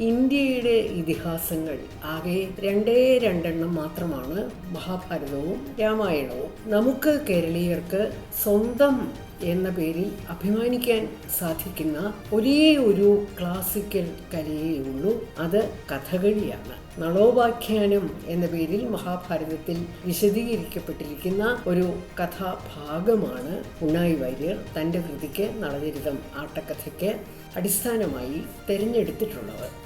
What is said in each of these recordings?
ഇന്ത്യയുടെ ഇതിഹാസങ്ങൾ ആകെ രണ്ടേ രണ്ടെണ്ണം മാത്രമാണ് മഹാഭാരതവും രാമായണവും. നമുക്ക് കേരളീയർക്ക് സ്വന്തം എന്ന പേരിൽ അഭിമാനിക്കാൻ സാധിക്കുന്ന ഒരേ ഒരു ക്ലാസിക്കൽ കലയേ ഉള്ളൂ. അത് കഥകളിയാണ്. നളോപാഖ്യാനം എന്ന പേരിൽ മഹാഭാരതത്തിൽ വിശദീകരിക്കപ്പെട്ടിരിക്കുന്ന ഒരു കഥാഭാഗമാണ് ഉണ്ണായി വാര്യർ തന്റെ കൃതിക്ക് നളചരിതം ആട്ടക്കഥയ്ക്ക് അടിസ്ഥാനമായി തിരഞ്ഞെടുത്തിട്ടുള്ളത്.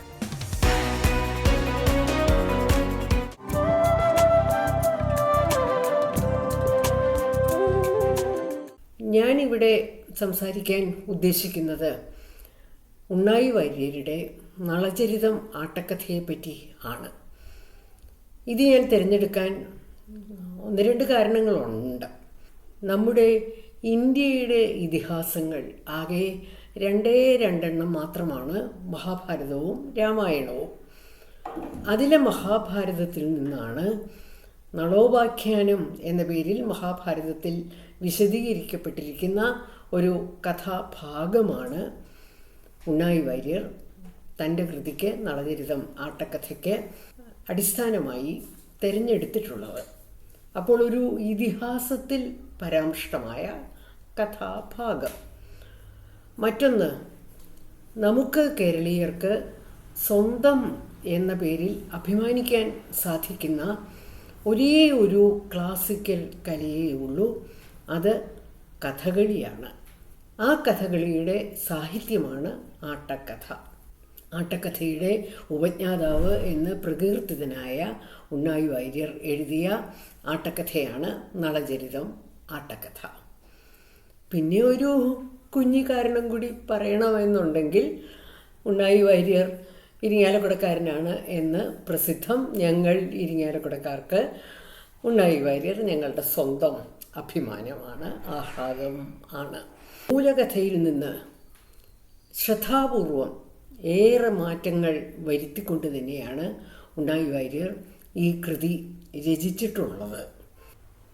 ഞാനിവിടെ സംസാരിക്കാൻ ഉദ്ദേശിക്കുന്നത് ഉണ്ണായി വാര്യരുടെ നളചരിതം ആട്ടക്കഥയെപ്പറ്റി ആണ്. ഇത് ഞാൻ തിരഞ്ഞെടുക്കാൻ ഒന്ന് രണ്ട് കാരണങ്ങളുണ്ട്. നമ്മുടെ ഇന്ത്യയുടെ ഇതിഹാസങ്ങൾ ആകെ രണ്ടേ രണ്ടെണ്ണം മാത്രമാണ് മഹാഭാരതവും രാമായണവും. അതിലെ മഹാഭാരതത്തിൽ നിന്നാണ് നളോപാഖ്യാനം എന്ന പേരിൽ മഹാഭാരതത്തിൽ വിശദീകരിക്കപ്പെട്ടിരിക്കുന്ന ഒരു കഥാഭാഗമാണ് ഉണ്ണായി വാര്യർ. തന്റെ കൃതിക്ക് നളചരിതം ആട്ടക്കഥയ്ക്ക് അടിസ്ഥാനമായി തിരഞ്ഞെടുത്തിട്ടുള്ളത് അപ്പോൾ ഒരു ഇതിഹാസത്തിൽ പരാമൃഷ്ടമായ കഥാഭാഗം. മറ്റൊന്ന് നമുക്ക് കേരളീയർക്ക് സ്വന്തം എന്ന പേരിൽ അഭിമാനിക്കാൻ സാധിക്കുന്ന ഒരേ ഒരു ക്ലാസിക്കൽ കലയേ ഉള്ളൂ. അത് കഥകളിയാണ്. ആ കഥകളിയുടെ സാഹിത്യമാണ് ആട്ടക്കഥ. ആട്ടക്കഥയുടെ ഉപജ്ഞാതാവ് എന്ന് പ്രകീർത്തിതനായ ഉണ്ണായി വാര്യർ എഴുതിയ ആട്ടക്കഥയാണ് നളചരിതം ആട്ടക്കഥ. പിന്നെ ഒരു കുഞ്ഞി കാരണം കൂടി പറയണമെന്നുണ്ടെങ്കിൽ ഉണ്ണായി വാര്യർ ഇരിങ്ങാലക്കുടക്കാരനാണ് എന്ന് പ്രസിദ്ധം ഞങ്ങൾ ഇരിങ്ങാലക്കുടക്കാർക്ക് ഉണ്ണായി വാര്യർ ഞങ്ങളുടെ സ്വന്തം അഭിമാനമാണ് ആഹ്ലാദം ആണ്. മൂലകഥയിൽ നിന്ന് ശ്രദ്ധാപൂർവം ഏറെ മാറ്റങ്ങൾ വരുത്തിക്കൊണ്ട് തന്നെയാണ് ഉണ്ണായി വാര്യർ ഈ കൃതി രചിച്ചിട്ടുള്ളത്.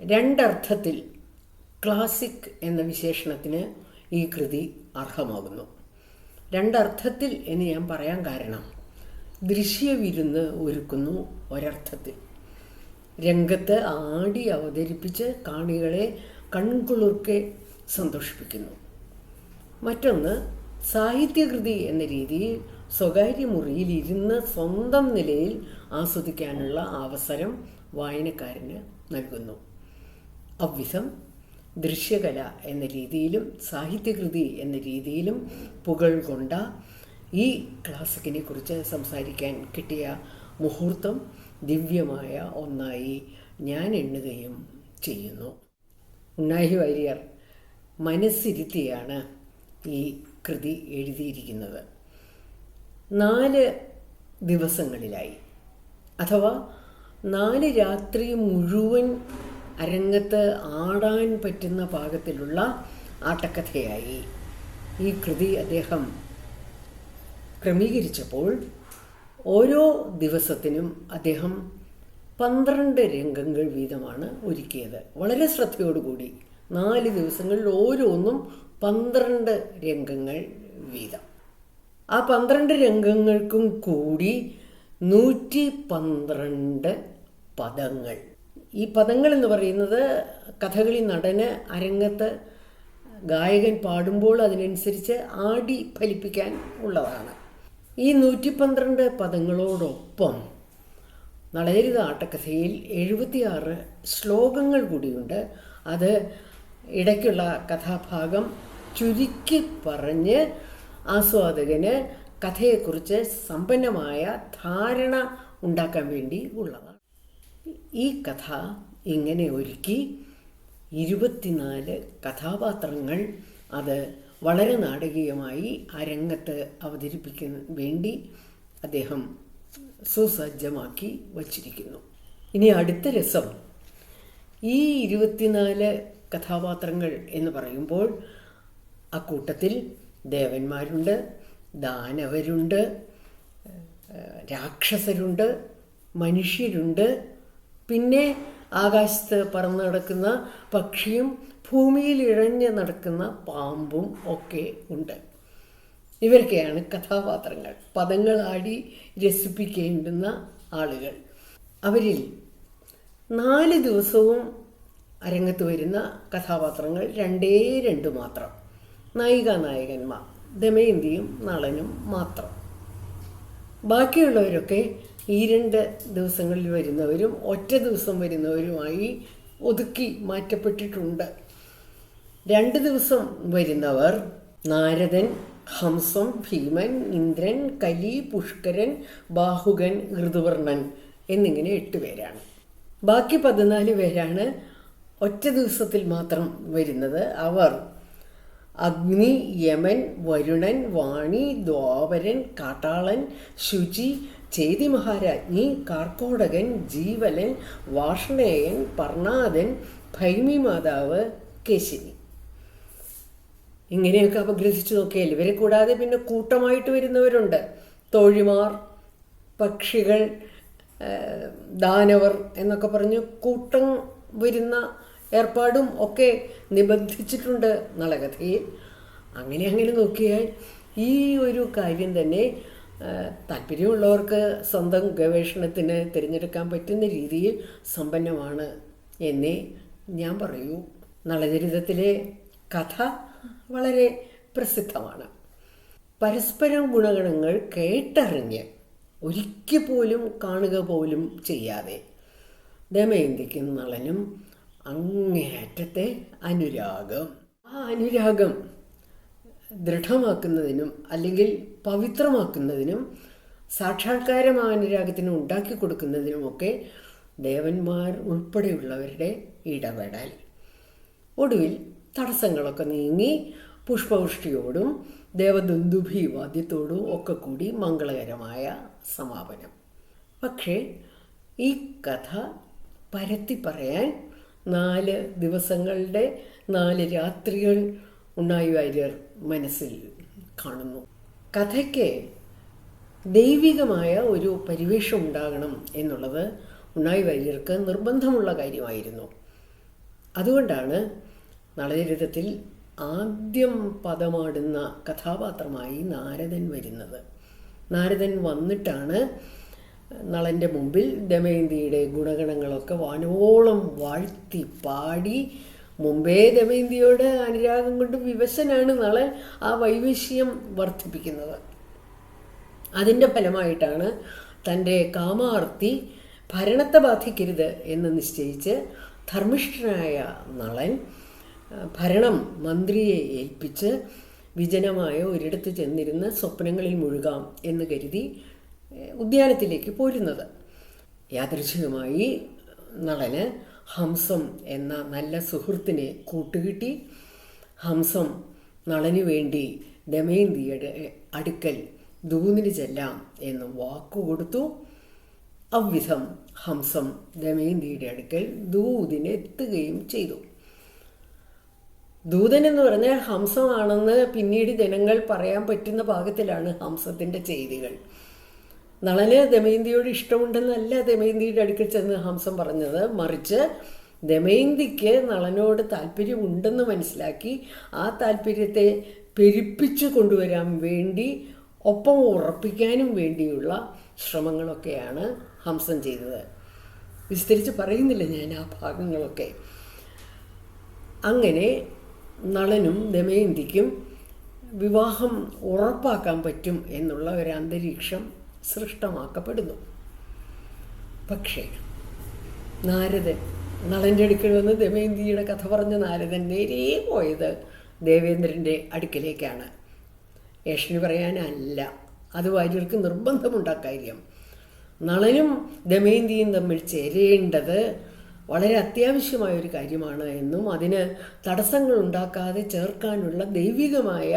രണ്ടർത്ഥത്തിൽ ക്ലാസിക് എന്ന വിശേഷണത്തിന് ഈ കൃതി അർഹമാകുന്നു. രണ്ടർത്ഥത്തിൽ എന്ന് ഞാൻ പറയാൻ കാരണം ദൃശ്യവിരുന്ന് ഒരുക്കുന്നു ഒരർത്ഥത്തിൽ. രംഗത്ത് ആടി അവതരിപ്പിച്ച് കാണികളെ കൺകുളിർക്കെ സന്തോഷിപ്പിക്കുന്നു. മറ്റൊന്ന് സാഹിത്യകൃതി എന്ന രീതിയിൽ സ്വകാര്യ മുറിയിൽ ഇരുന്ന് സ്വന്തം നിലയിൽ ആസ്വദിക്കാനുള്ള അവസരം വായനക്കാരന് നൽകുന്നു. അവ്വിധം ദൃശ്യകല എന്ന രീതിയിലും സാഹിത്യകൃതി എന്ന രീതിയിലും പുകൾ കൊണ്ട ഈ ക്ലാസിക്കിനെ കുറിച്ച് സംസാരിക്കാൻ കിട്ടിയ മുഹൂർത്തം ദിവ്യമായ ഒന്നായി ഞാൻ എണ്ണുകയും ചെയ്യുന്നു. ഉണ്ണാഹി വാര്യർ മനസ്സിരുത്തിയാണ് ഈ കൃതി എഴുതിയിരിക്കുന്നത്. നാല് ദിവസങ്ങളിലായി. അഥവാ നാല് രാത്രി മുഴുവൻ അരങ്ങത്ത് ആടാൻ പറ്റുന്ന പാകത്തിലുള്ള ആട്ടക്കഥയായി ഈ കൃതി അദ്ദേഹം ക്രമീകരിച്ചപ്പോൾ ഓരോ ദിവസത്തിനും അദ്ദേഹം പന്ത്രണ്ട് രംഗങ്ങൾ വീതമാണ് ഒരുക്കിയത്. വളരെ ശ്രദ്ധയോടുകൂടി നാല് ദിവസങ്ങളിൽ ഓരോന്നും പന്ത്രണ്ട് രംഗങ്ങൾ വീതം. ആ പന്ത്രണ്ട് രംഗങ്ങൾക്കും കൂടി നൂറ്റി പന്ത്രണ്ട് പദങ്ങൾ. ഈ പദങ്ങൾ എന്ന് പറയുന്നത് കഥകളി നടന് അരങ്ങത്ത് ഗായകൻ പാടുമ്പോൾ അതിനനുസരിച്ച് ആടി ഫലിപ്പിക്കാൻ ഉള്ളതാണ്. ഈ നൂറ്റി പന്ത്രണ്ട് പദങ്ങളോടൊപ്പം നളചരിത ആട്ടക്കഥയിൽ എഴുപത്തിയാറ് ശ്ലോകങ്ങൾ കൂടിയുണ്ട്. അത് ഇടയ്ക്കുള്ള കഥാഭാഗം ചുരുക്കി പറഞ്ഞ് ആസ്വാദകന് കഥയെക്കുറിച്ച് സമ്പന്നമായ ധാരണ ഉണ്ടാക്കാൻ വേണ്ടി ഉള്ളതാണ്. ഈ കഥ ഇങ്ങനെ ഒരുക്കി ഇരുപത്തിനാല് കഥാപാത്രങ്ങൾ അത് വളരെ നാടകീയമായി ആ രംഗത്ത് അവതരിപ്പിക്കുന്ന വേണ്ടി അദ്ദേഹം സുസജ്ജമാക്കി വച്ചിരിക്കുന്നു. ഇനി അടുത്ത രസം. ഈ ഇരുപത്തിനാല് കഥാപാത്രങ്ങൾ എന്ന് പറയുമ്പോൾ അക്കൂട്ടത്തിൽ ദേവന്മാരുണ്ട് ദാനവരുണ്ട് രാക്ഷസരുണ്ട് മനുഷ്യരുണ്ട് പിന്നെ ആകാശത്ത് പറന്ന് നടക്കുന്ന പക്ഷിയും ഭൂമിയിൽ ഇഴഞ്ഞ് നടക്കുന്ന പാമ്പും ഒക്കെ ഉണ്ട്. ഇവരൊക്കെയാണ് കഥാപാത്രങ്ങൾ. പദങ്ങൾ ആടി രസിപ്പിക്കേണ്ടുന്ന ആളുകൾ. അവരിൽ നാല് ദിവസവും അരങ്ങത്ത് വരുന്ന കഥാപാത്രങ്ങൾ രണ്ടേ രണ്ട് മാത്രം. നായിക നായകന്മാർ. ദമയന്തിയും നളനും മാത്രം. ബാക്കിയുള്ളവരൊക്കെ ഈ രണ്ട് ദിവസങ്ങളിൽ വരുന്നവരും ഒറ്റ ദിവസം വരുന്നവരുമായി ഒതുക്കി മാറ്റപ്പെട്ടിട്ടുണ്ട്. രണ്ട് ദിവസം വരുന്നവർ നാരദൻ ഹംസം ഭീമൻ ഇന്ദ്രൻ കലി പുഷ്കരൻ ബാഹുകൻ ഋതുവർണൻ എന്നിങ്ങനെ എട്ട് പേരാണ്. ബാക്കി പതിനാല് പേരാണ് ഒറ്റ ദിവസത്തിൽ മാത്രം വരുന്നത്. അവർ അഗ്നി യമൻ വരുണൻ വാണി ദ്വാപരൻ കാട്ടാളൻ ശുചി ചേതി മഹാരാജ്ഞി കാർക്കോടകൻ ജീവലൻ വാഷണേയൻ പർണാദൻ ഭൈമി മാതാവ് കേശിനി. ഇങ്ങനെയൊക്കെ അപഗ്രഥിച്ചു നോക്കിയാൽ ഇവരെ കൂടാതെ പിന്നെ കൂട്ടമായിട്ട് വരുന്നവരുണ്ട്. തോഴിമാർ പക്ഷികൾ ദാനവർ എന്നൊക്കെ പറഞ്ഞ് കൂട്ടം വരുന്ന ഏർപ്പാടും ഒക്കെ നിബന്ധിച്ചിട്ടുണ്ട് നളകഥയിൽ. അങ്ങനെ അങ്ങനെ നോക്കിയാൽ ഈ ഒരു കാര്യം തന്നെ താല്പര്യമുള്ളവർക്ക് സ്വന്തം ഗവേഷണത്തിന് തിരഞ്ഞെടുക്കാൻ പറ്റുന്ന രീതിയിൽ സമ്പന്നമാണ് എന്നേ ഞാൻ പറയൂ. നളചരിതത്തിലെ കഥ വളരെ പ്രസിദ്ധമാണ്. പരസ്പരം ഗുണഗണങ്ങൾ കേട്ടറിഞ്ഞ് ഒരിക്കൽ പോലും കാണുക പോലും ചെയ്യാതെ ദമയന്തിക്കും നളനും അങ്ങേയറ്റത്തെ അനുരാഗം. ആ അനുരാഗം ദൃഢമാക്കുന്നതിനും അല്ലെങ്കിൽ പവിത്രമാക്കുന്നതിനും സാക്ഷാത്കാരമായ അനുരാഗത്തിന് ഉണ്ടാക്കി കൊടുക്കുന്നതിനുമൊക്കെ ദേവന്മാർ ഉൾപ്പെടെയുള്ളവരുടെ ഇടപെടൽ. ഒടുവിൽ തടസ്സങ്ങളൊക്കെ നീങ്ങി പുഷ്പവൃഷ്ടിയോടും ദേവദുന്ദുഭി വാദ്യത്തോടും ഒക്കെ കൂടി മംഗളകരമായ സമാപനം. പക്ഷേ ഈ കഥ പരത്തി പറയാൻ നാല് ദിവസങ്ങളുടെ നാല് രാത്രികൾ ഉണ്ണായി വാര്യർ മനസ്സിൽ കാണുന്നു. കഥയ്ക്ക് ദൈവികമായ ഒരു പരിവേഷം ഉണ്ടാകണം എന്നുള്ളത് ഉണ്ണായി വാര്യർക്ക് നിർബന്ധമുള്ള കാര്യമായിരുന്നു. അതുകൊണ്ടാണ് നളചരിതത്തിൽ ആദ്യം പദമാടുന്ന കഥാപാത്രമായി നാരദൻ വരുന്നത്. നാരദൻ വന്നിട്ടാണ് നളന്റെ മുമ്പിൽ ദമയന്തിയുടെ ഗുണഗണങ്ങളൊക്കെ വാനോളം വാഴ്ത്തി പാടി മുമ്പേ ദമയന്തിയോട് അനുരാഗം കൊണ്ട് വിവശനാണ് നളൻ ആ വൈവിശ്യം വർദ്ധിപ്പിക്കുന്നത്. അതിന്റെ ഫലമായിട്ടാണ് തന്റെ കാമാർത്തി ഭരണത്തെ ബാധിക്കരുത് എന്ന് നിശ്ചയിച്ച് ധർമ്മിഷ്ഠനായ നളൻ ഭരണം മന്ത്രിയെ ഏൽപ്പിച്ച് വിജനമായ ഒരിടത്ത് ചെന്നിരുന്ന് സ്വപ്നങ്ങളിൽ മുഴുകാം എന്ന് കരുതി ഉദ്യാനത്തിലേക്ക് പോരുന്നത്. യാദൃച്ഛികമായി നളന് ഹംസം എന്ന നല്ല സുഹൃത്തിനെ കൂട്ടുകിട്ടി. ഹംസം നളനു വേണ്ടി ദമയന്തിയുടെ അടുക്കൽ ദൂതിന് ചെല്ലാം എന്ന് വാക്കുകൊടുത്തു അവിധം ഹംസം ദമയന്തിയുടെ അടുക്കൽ ദൂതിന് എത്തുകയും ചെയ്തു. ദൂതൻ എന്ന് പറഞ്ഞാൽ ഹംസമാണെന്ന് പിന്നീട് ജനങ്ങൾ പറയാൻ പറ്റുന്ന ഭാഗത്തിലാണ് ഹംസത്തിന്റെ ചെയ്തികൾ. നളന് ദമയന്തിയോട് ഇഷ്ടമുണ്ടെന്നല്ല ദമയന്തിയുടെ അടുക്കൽ ചെന്ന് ഹംസം പറഞ്ഞത്. മറിച്ച് ദമയന്തിക്ക് നളനോട് താല്പര്യമുണ്ടെന്ന് മനസ്സിലാക്കി ആ താല്പര്യത്തെ പെരുപ്പിച്ചു കൊണ്ടുവരാൻ വേണ്ടി ഒപ്പം ഉറപ്പിക്കാനും വേണ്ടിയുള്ള ശ്രമങ്ങളൊക്കെയാണ് ഹംസം ചെയ്തത്. വിസ്തരിച്ച് പറയുന്നില്ല ഞാൻ ആ ഭാഗങ്ങളൊക്കെ. അങ്ങനെ നളനും ദമയന്തിക്കും വിവാഹം ഉറപ്പാക്കാൻ പറ്റും എന്നുള്ള ഒരു അന്തരീക്ഷം സൃഷ്ടമാക്കപ്പെടുന്നു. പക്ഷേ നാരദൻ നളന്റെ അടുക്കൽ വന്ന് ദമയന്തിയുടെ കഥ പറഞ്ഞ നാരദൻ നേരേ പോയത് ദേവേന്ദ്രന്റെ അടുക്കിലേക്കാണ്. യേശുവിന് പറയാനല്ല അത് വാര്യർക്ക് നിർബന്ധമുണ്ടാ കാര്യം നളനും ദമയന്തിയും തമ്മിൽ ചേരേണ്ടത് വളരെ അത്യാവശ്യമായ ഒരു കാര്യമാണ് എന്നും അതിന് തടസ്സങ്ങൾ ഉണ്ടാക്കാതെ ചേർക്കാനുള്ള ദൈവികമായ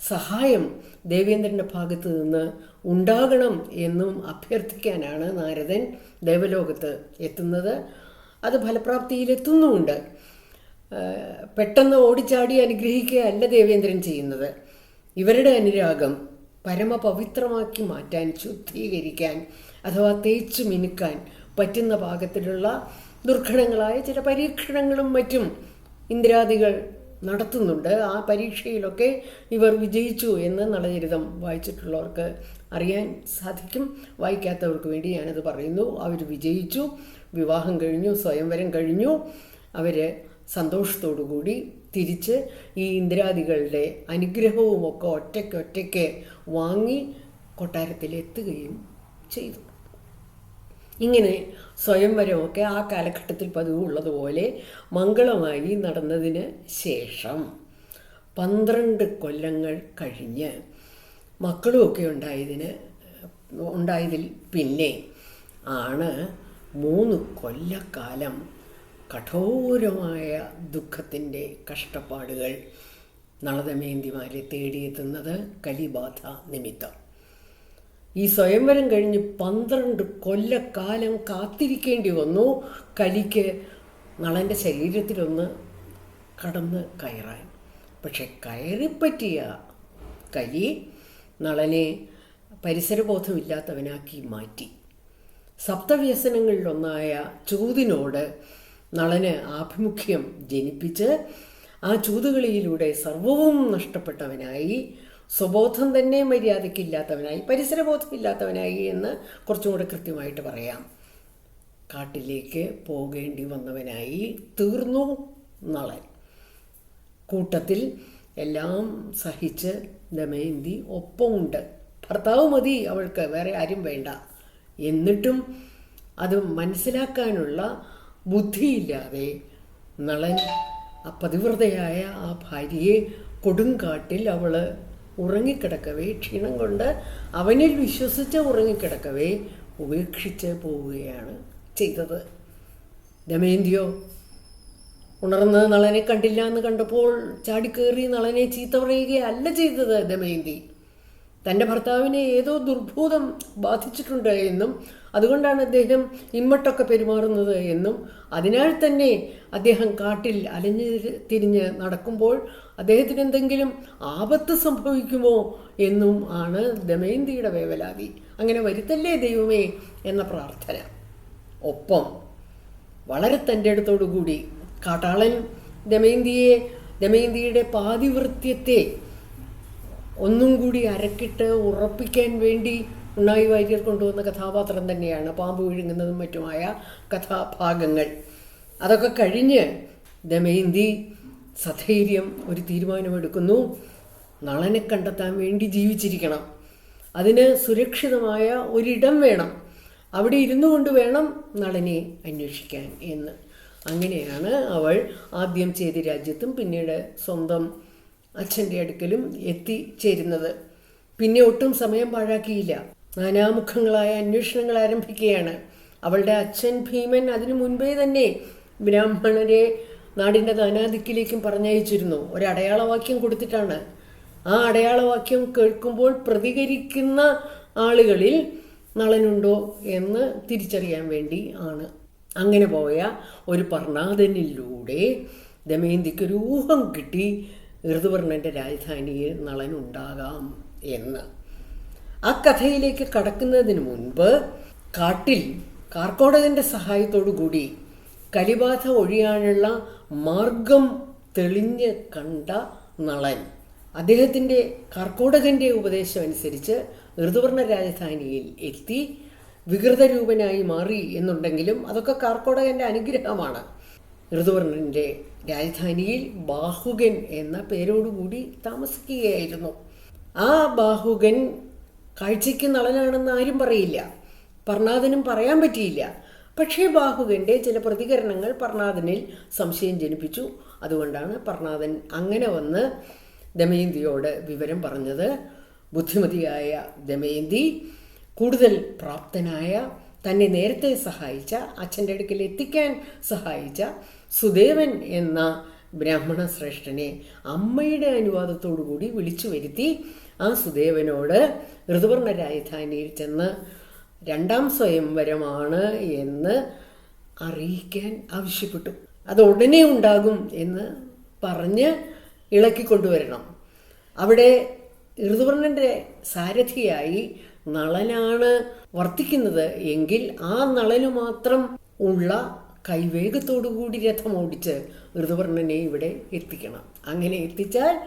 സഹായം ദേവേന്ദ്രന്റെ ഭാഗത്ത് നിന്ന് ഉണ്ടാകണം എന്നും അഭ്യർത്ഥിക്കാനാണ് നാരദൻ ദേവലോകത്ത് എത്തുന്നത്. അത് ഫലപ്രാപ്തിയിലെത്തുന്നുമുണ്ട്. പെട്ടെന്ന് ഓടിച്ചാടി അനുഗ്രഹിക്കുകയല്ല ദേവേന്ദ്രൻ ചെയ്യുന്നത്. ഇവരുടെ അനുരാഗം പരമപവിത്രമാക്കി മാറ്റാൻ ശുദ്ധീകരിക്കാൻ അഥവാ തേച്ചു മിനുക്കാൻ പറ്റുന്ന പാകത്തിലുള്ള ദുർഘടങ്ങളായ ചില പരീക്ഷണങ്ങളും മറ്റും ഇന്ദ്രാദികൾ നടത്തുന്നുണ്ട്. ആ പരീക്ഷയിലൊക്കെ ഇവർ വിജയിച്ചു എന്ന് നളചരിതം വായിച്ചിട്ടുള്ളവർക്ക് അറിയാൻ സാധിക്കും. വായിക്കാത്തവർക്ക് വേണ്ടി ഞാനത് പറയുന്നു. അവർ വിജയിച്ചു വിവാഹം കഴിഞ്ഞു സ്വയംവരം കഴിഞ്ഞു. അവർ കൂടി തിരിച്ച് ഈ ഇന്ദിരാദികളുടെ അനുഗ്രഹവും ഒക്കെ ഒറ്റയ്ക്ക് ഒറ്റയ്ക്ക് വാങ്ങി കൊട്ടാരത്തിലെത്തുകയും ചെയ്തു. ഇങ്ങനെ സ്വയംവരമൊക്കെ ആ കാലഘട്ടത്തിൽ പതിവുള്ളതുപോലെ മംഗളമായി നടന്നതിന് ശേഷം പന്ത്രണ്ട് കൊല്ലങ്ങൾ കഴിഞ്ഞ് മക്കളുമൊക്കെ ഉണ്ടായതിന് ഉണ്ടായതിൽ പിന്നെ ആണ് മൂന്ന് കൊല്ലക്കാലം കഠോരമായ ദുഃഖത്തിന്റെ കഷ്ടപ്പാടുകൾ നളതമേന്തിമാരെ തേടിയെത്തുന്നത് കലിബാധ നിമിത്തം. ഈ സ്വയംവരം കഴിഞ്ഞ് പന്ത്രണ്ട് കൊല്ലക്കാലം കാത്തിരിക്കേണ്ടി വന്നു. കലിക്ക് നളന്റെ ശരീരത്തിലൊന്ന് കടന്ന് കയറാൻ. പക്ഷെ കയറിപ്പറ്റിയ കലി നളനെ പരിസരബോധമില്ലാത്തവനാക്കി മാറ്റി. സപ്തവ്യസനങ്ങളിലൊന്നായ ചൂതിനോട് നളന് ആഭിമുഖ്യം ജനിപ്പിച്ച് ആ ചൂതുകളിയിലൂടെ സർവവും നഷ്ടപ്പെട്ടവനായി. സ്വബോധം തന്നെ മര്യാദയ്ക്ക് ഇല്ലാത്തവനായി പരിസരബോധം ഇല്ലാത്തവനായി എന്ന് കുറച്ചും കൂടെ കൃത്യമായിട്ട് പറയാം. കാട്ടിലേക്ക് പോകേണ്ടി വന്നവനായി തീർന്നു നളൻ. കൂട്ടത്തിൽ എല്ലാം സഹിച്ച് ദമയന്തി ഒപ്പമുണ്ട്. ഭർത്താവ് മതി അവൾക്ക് വേറെ ആരും വേണ്ട. എന്നിട്ടും അത് മനസ്സിലാക്കാനുള്ള ബുദ്ധിയില്ലാതെ നളൻ ആ പതിവ്രതയായ ആ ഭാര്യയെ കൊടുങ്കാട്ടിൽ അവൾ ഉറങ്ങിക്കിടക്കവേ ക്ഷീണം കൊണ്ട് അവനിൽ വിശ്വസിച്ച് ഉറങ്ങിക്കിടക്കവേ ഉപേക്ഷിച്ച് പോവുകയാണ് ചെയ്തത്. ദമയന്തിയോ ഉണർന്ന് നളനെ കണ്ടില്ല എന്ന് കണ്ടപ്പോൾ ചാടിക്കേറി നളനെ ചീത്ത പറയുകയല്ല ചെയ്തത് ദമയന്തി. തന്റെ ഭർത്താവിനെ ഏതോ ദുർഭൂതം ബാധിച്ചിട്ടുണ്ട് എന്നും അതുകൊണ്ടാണ് അദ്ദേഹം ഇമ്മട്ടൊക്കെ പെരുമാറുന്നത് എന്നും അതിനാൽ തന്നെ അദ്ദേഹം കാട്ടിൽ അലഞ്ഞു തിരിഞ്ഞ് നടക്കുമ്പോൾ അദ്ദേഹത്തിന് എന്തെങ്കിലും ആപത്ത് സംഭവിക്കുമോ എന്നും ആണ് ദമയന്തിയുടെ വേവലാതി. അങ്ങനെ വരുത്തല്ലേ ദൈവമേ എന്ന പ്രാർത്ഥന. ഒപ്പം വളരെ തന്റെ അടുത്തോടുകൂടി കാട്ടാളൻ ദമയന്തിയെ ദമയന്തിയുടെ പാതിവൃത്യത്തെ ഒന്നും കൂടി അരക്കിട്ട് ഉറപ്പിക്കാൻ വേണ്ടി ഉണ്ണായി വാര്യർ കൊണ്ടുവന്ന കഥാപാത്രം തന്നെയാണ് പാമ്പ് വിഴുങ്ങുന്നതും മറ്റുമായ കഥാഭാഗങ്ങൾ. അതൊക്കെ കഴിഞ്ഞ് ദമയന്തി സധൈര്യം ഒരു തീരുമാനമെടുക്കുന്നു. നളനെ കണ്ടെത്താൻ വേണ്ടി ജീവിച്ചിരിക്കണം. അതിന് സുരക്ഷിതമായ ഒരിടം വേണം. അവിടെ ഇരുന്നു കൊണ്ട് വേണം നളനെ അന്വേഷിക്കാൻ എന്ന്. അങ്ങനെയാണ് അവൾ ആദ്യം ചേരി രാജ്യത്തും പിന്നീട് സ്വന്തം അച്ഛന്റെ അടുക്കലും എത്തിച്ചേരുന്നത്. പിന്നെ ഒട്ടും സമയം പാഴാക്കിയില്ല. നാനാമുഖങ്ങളായ അന്വേഷണങ്ങൾ ആരംഭിക്കുകയാണ്. അവളുടെ അച്ഛൻ ഭീമൻ അതിനു മുൻപേ തന്നെ ബ്രാഹ്മണരെ നാടിന്റെ നാനാദിക്കിലേക്കും പറഞ്ഞയച്ചിരുന്നു. ഒരു അടയാളവാക്യം കൊടുത്തിട്ടാണ്. ആ അടയാളവാക്യം കേൾക്കുമ്പോൾ പ്രതികരിക്കുന്ന ആളുകളിൽ നളനുണ്ടോ എന്ന് തിരിച്ചറിയാൻ വേണ്ടി ആണ്. അങ്ങനെ പോയ ഒരു പർണാദനിലൂടെ ദമയന്തിക്കൊരു ഊഹം കിട്ടി ഋതുവർണന്റെ രാജധാനിയിൽ നളനുണ്ടാകാം എന്ന്. ആ കഥയിലേക്ക് കടക്കുന്നതിന് മുൻപ് കാട്ടിൽ കാർക്കോടകന്റെ സഹായത്തോടു കൂടി കലിബാധ ഒഴിയാനുള്ള മാർഗം തെളിഞ്ഞ് കണ്ട നളൻ. അദ്ദേഹത്തിന്റെ കർക്കോടകന്റെ ഉപദേശം അനുസരിച്ച് ഋതുവർണ രാജധാനിയിൽ എത്തി വികൃതരൂപനായി മാറി എന്നുണ്ടെങ്കിലും അതൊക്കെ കാർക്കോടകന്റെ അനുഗ്രഹമാണ്. ഋതുവർണന്റെ രാജധാനിയിൽ ബാഹുകൻ എന്ന പേരോടുകൂടി താമസിക്കുകയായിരുന്നു. ആ ബാഹുകൻ കാഴ്ചയ്ക്ക് നളനാണെന്ന് ആരും പറയില്ല. പർണാദനും പറയാൻ പറ്റിയില്ല. പക്ഷേ ബാഹുവിന്റെ ചില പ്രതികരണങ്ങൾ പർണാദനിൽ സംശയം ജനിപ്പിച്ചു. അതുകൊണ്ടാണ് പർണാദൻ അങ്ങനെ വന്ന് ദമയന്തിയോട് വിവരം പറഞ്ഞത്. ബുദ്ധിമതിയായ ദമയന്തി കൂടുതൽ പ്രാപ്തനായ തന്നെ നേരത്തെ സഹായിച്ച അച്ഛന്റെ അടുക്കൽ എത്തിക്കാൻ സഹായിച്ച സുദേവൻ എന്ന ബ്രാഹ്മണ ശ്രേഷ്ഠനെ അമ്മയുടെ അനുവാദത്തോടു കൂടി വിളിച്ചു വരുത്തി. ആ സുദേവനോട് ഋതുവർണ രാജധാനിയിൽ ചെന്ന് രണ്ടാം സ്വയംവരമാണ് എന്ന് അറിയിക്കാൻ ആവശ്യപ്പെട്ടു. അത് ഉടനെ ഉണ്ടാകും എന്ന് പറഞ്ഞ് ഇളക്കിക്കൊണ്ടുവരണം അവിടെ ഋതുവർണന്റെ സാരഥിയായി നളനാണ് വർത്തിക്കുന്നത് എങ്കിൽ ആ നളന് മാത്രം ഉള്ള കൈവേഗത്തോടുകൂടി രഥം ഓടിച്ച് ഋതുവർണനെ ഇവിടെ എത്തിക്കണം. അങ്ങനെ എത്തിച്ചാൽ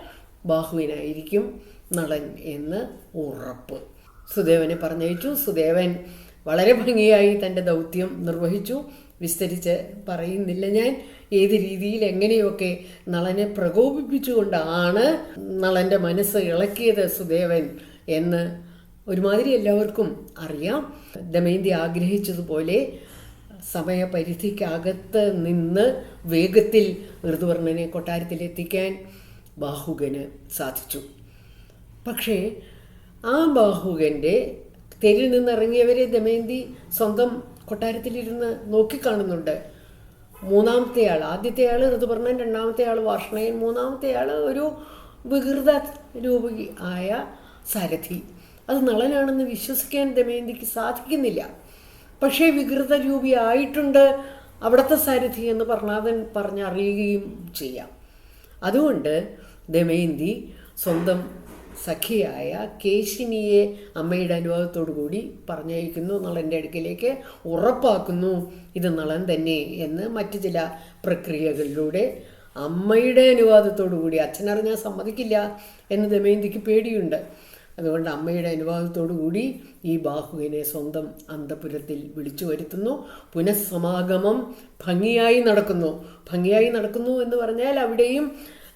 ബാഹുവിനായിരിക്കും നളൻ എന്ന് ഉറപ്പ്. സുദേവനെ പറഞ്ഞയച്ചു. സുദേവൻ വളരെ ഭംഗിയായി തന്റെ ദൗത്യം നിർവഹിച്ചു. വിസ്തരിച്ച് പറയുന്നില്ല ഞാൻ. ഏത് രീതിയിൽ എങ്ങനെയൊക്കെ നളനെ പ്രകോപിപ്പിച്ചുകൊണ്ടാണ് നളന്റെ മനസ്സ് ഇളക്കിയത് സുദേവൻ എന്ന് ഒരുമാതിരി എല്ലാവർക്കും അറിയാം. ദമയന്തി ആഗ്രഹിച്ചതുപോലെ സമയപരിധിക്കകത്ത് നിന്ന് വേഗത്തിൽ ഋതുവർണനെ കൊട്ടാരത്തിലെത്തിക്കാൻ ബാഹുകന് സാധിച്ചു. പക്ഷേ ആ ബാഹുകന്റെ തെരിൽ നിന്നിറങ്ങിയവരെ ദമയന്തി സ്വന്തം കൊട്ടാരത്തിലിരുന്ന് നോക്കിക്കാണുന്നുണ്ട്. മൂന്നാമത്തെ ആൾ ആദ്യത്തെ ആൾ ഋതുപർണൻ രണ്ടാമത്തെ ആൾ വാർഷണയൻ മൂന്നാമത്തെ ആൾ ഒരു വികൃത രൂപി ആയ സാരഥി. അത് നളനാണെന്ന് വിശ്വസിക്കാൻ ദമയന്തിക്ക് സാധിക്കുന്നില്ല. പക്ഷേ വികൃത രൂപി ആയിട്ടുണ്ട് അവിടുത്തെ സാരഥി എന്ന് പറഞ്ഞാതൻ പറഞ്ഞറിയുകയും ചെയ്യാം. അതുകൊണ്ട് ദമയന്തി സ്വന്തം സഖിയായ കേശിനിയെ അമ്മയുടെ അനുവാദത്തോടു കൂടി പറഞ്ഞയക്കുന്നു നളന്റെ അടുക്കിലേക്ക് ഉറപ്പാക്കുന്നു. ഇത് നളൻ തന്നെ എന്ന് മറ്റു ചില പ്രക്രിയകളിലൂടെ അമ്മയുടെ അനുവാദത്തോടു കൂടി അച്ഛനറിഞ്ഞാൽ സമ്മതിക്കില്ല എന്ന് ദമയന്തിക്ക് പേടിയുണ്ട്. അതുകൊണ്ട് അമ്മയുടെ അനുവാദത്തോടു കൂടി ഈ ബാഹുവിനെ സ്വന്തം അന്തപുരത്തിൽ വിളിച്ചു വരുത്തുന്നു. പുനഃസമാഗമം ഭംഗിയായി നടക്കുന്നു. ഭംഗിയായി നടക്കുന്നു എന്ന് പറഞ്ഞാൽ അവിടെയും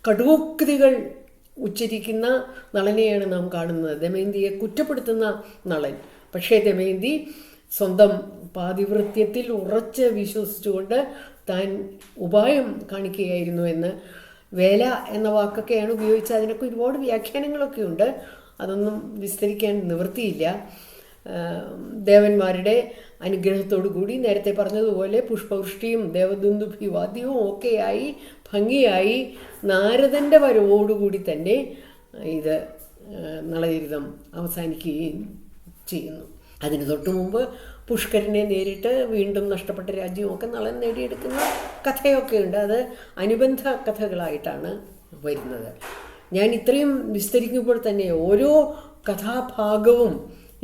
കടുവോക്തികൾ ഉച്ചരിക്കുന്ന നളനെയാണ് നാം കാണുന്നത്. ദമയന്തിയെ കുറ്റപ്പെടുത്തുന്ന നളൻ. പക്ഷേ ദമയന്തി സ്വന്തം പാതിവൃത്യത്തിൽ ഉറച്ച് വിശ്വസിച്ചുകൊണ്ട് താൻ ഉപായം കാണിക്കുകയായിരുന്നു എന്ന് വേല എന്ന വാക്കൊക്കെയാണ് ഉപയോഗിച്ചത് അതിനൊക്കെ ഒരുപാട് വ്യാഖ്യാനങ്ങളൊക്കെ ഉണ്ട്. അതൊന്നും വിസ്തരിക്കാൻ നിവൃത്തിയില്ല. ദേവന്മാരുടെ അനുഗ്രഹത്തോടു കൂടി നേരത്തെ പറഞ്ഞതുപോലെ പുഷ്പവൃഷ്ടിയും ദേവദുന്ദുഭിവാദ്യവും ഒക്കെയായി ഭംഗിയായി നാരദന്റെ വരവോടുകൂടി തന്നെ ഇത് നളചരിതം അവസാനിക്കുകയും ചെയ്യുന്നു. അതിന് തൊട്ടു മുമ്പ് പുഷ്കരനെ നേരിട്ട് വീണ്ടും നഷ്ടപ്പെട്ട രാജ്യമൊക്കെ നളൻ നേടിയെടുക്കുന്ന കഥയൊക്കെ ഉണ്ട് അത് അനുബന്ധ കഥകളായിട്ടാണ് വരുന്നത്. ഞാൻ ഇത്രയും വിസ്തരിക്കുമ്പോൾ തന്നെ ഓരോ കഥാഭാഗവും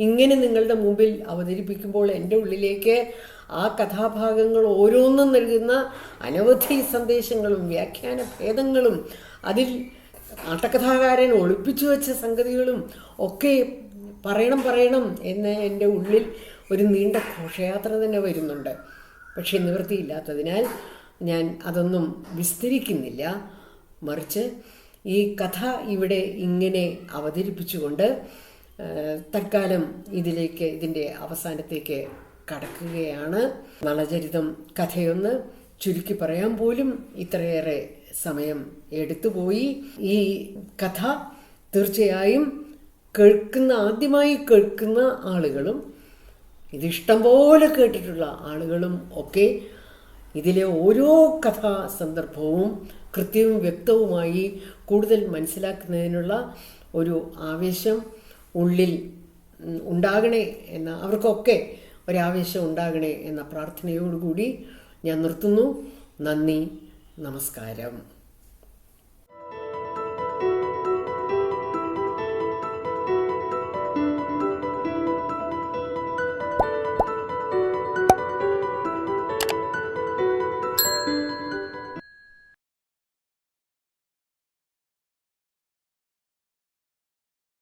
ഇങ്ങനെ നിങ്ങളുടെ മുമ്പിൽ അവതരിപ്പിക്കുമ്പോൾ എന്റെ ഉള്ളിലേക്ക് ആ കഥാഭാഗങ്ങൾ ഓരോന്നും നൽകുന്ന അനവധി സന്ദേശങ്ങളും വ്യാഖ്യാന ഭേദങ്ങളും അതിൽ ആട്ടക്കഥാകാരൻ ഒളിപ്പിച്ചു വെച്ച സംഗതികളും ഒക്കെ പറയണം പറയണം എന്ന് എന്റെ ഉള്ളിൽ ഒരു നീണ്ട ഘോഷയാത്ര തന്നെ വരുന്നുണ്ട്. പക്ഷേ നിവൃത്തിയില്ലാത്തതിനാൽ ഞാൻ അതൊന്നും വിസ്തരിക്കുന്നില്ല. മറിച്ച് ഈ കഥ ഇവിടെ ഇങ്ങനെ അവതരിപ്പിച്ചുകൊണ്ട് തൽക്കാലം ഇതിലേക്ക് ഇതിന്റെ അവസാനത്തേക്ക് കടക്കുകയാണ്. നളചരിതം കഥയൊന്ന് ചുരുക്കി പറയാൻ പോലും ഇത്രയേറെ സമയം എടുത്തുപോയി ഈ കഥ തീർച്ചയായും കേൾക്കുന്ന ആദ്യമായി കേൾക്കുന്ന ആളുകളും ഇതിഷ്ടം പോലെ കേട്ടിട്ടുള്ള ആളുകളും ഒക്കെ ഇതിലെ ഓരോ കഥാ സന്ദർഭവും കൃത്യവും വ്യക്തവുമായി കൂടുതൽ മനസ്സിലാക്കുന്നതിനുള്ള ഒരു ആവേശം ഉള്ളിൽ ഉണ്ടാകണേ എന്ന അവർക്കൊക്കെ ഒരാവേശം ഉണ്ടാകണേ എന്ന പ്രാർത്ഥനയോടുകൂടി ഞാൻ നിർത്തുന്നു. നന്ദി. നമസ്കാരം.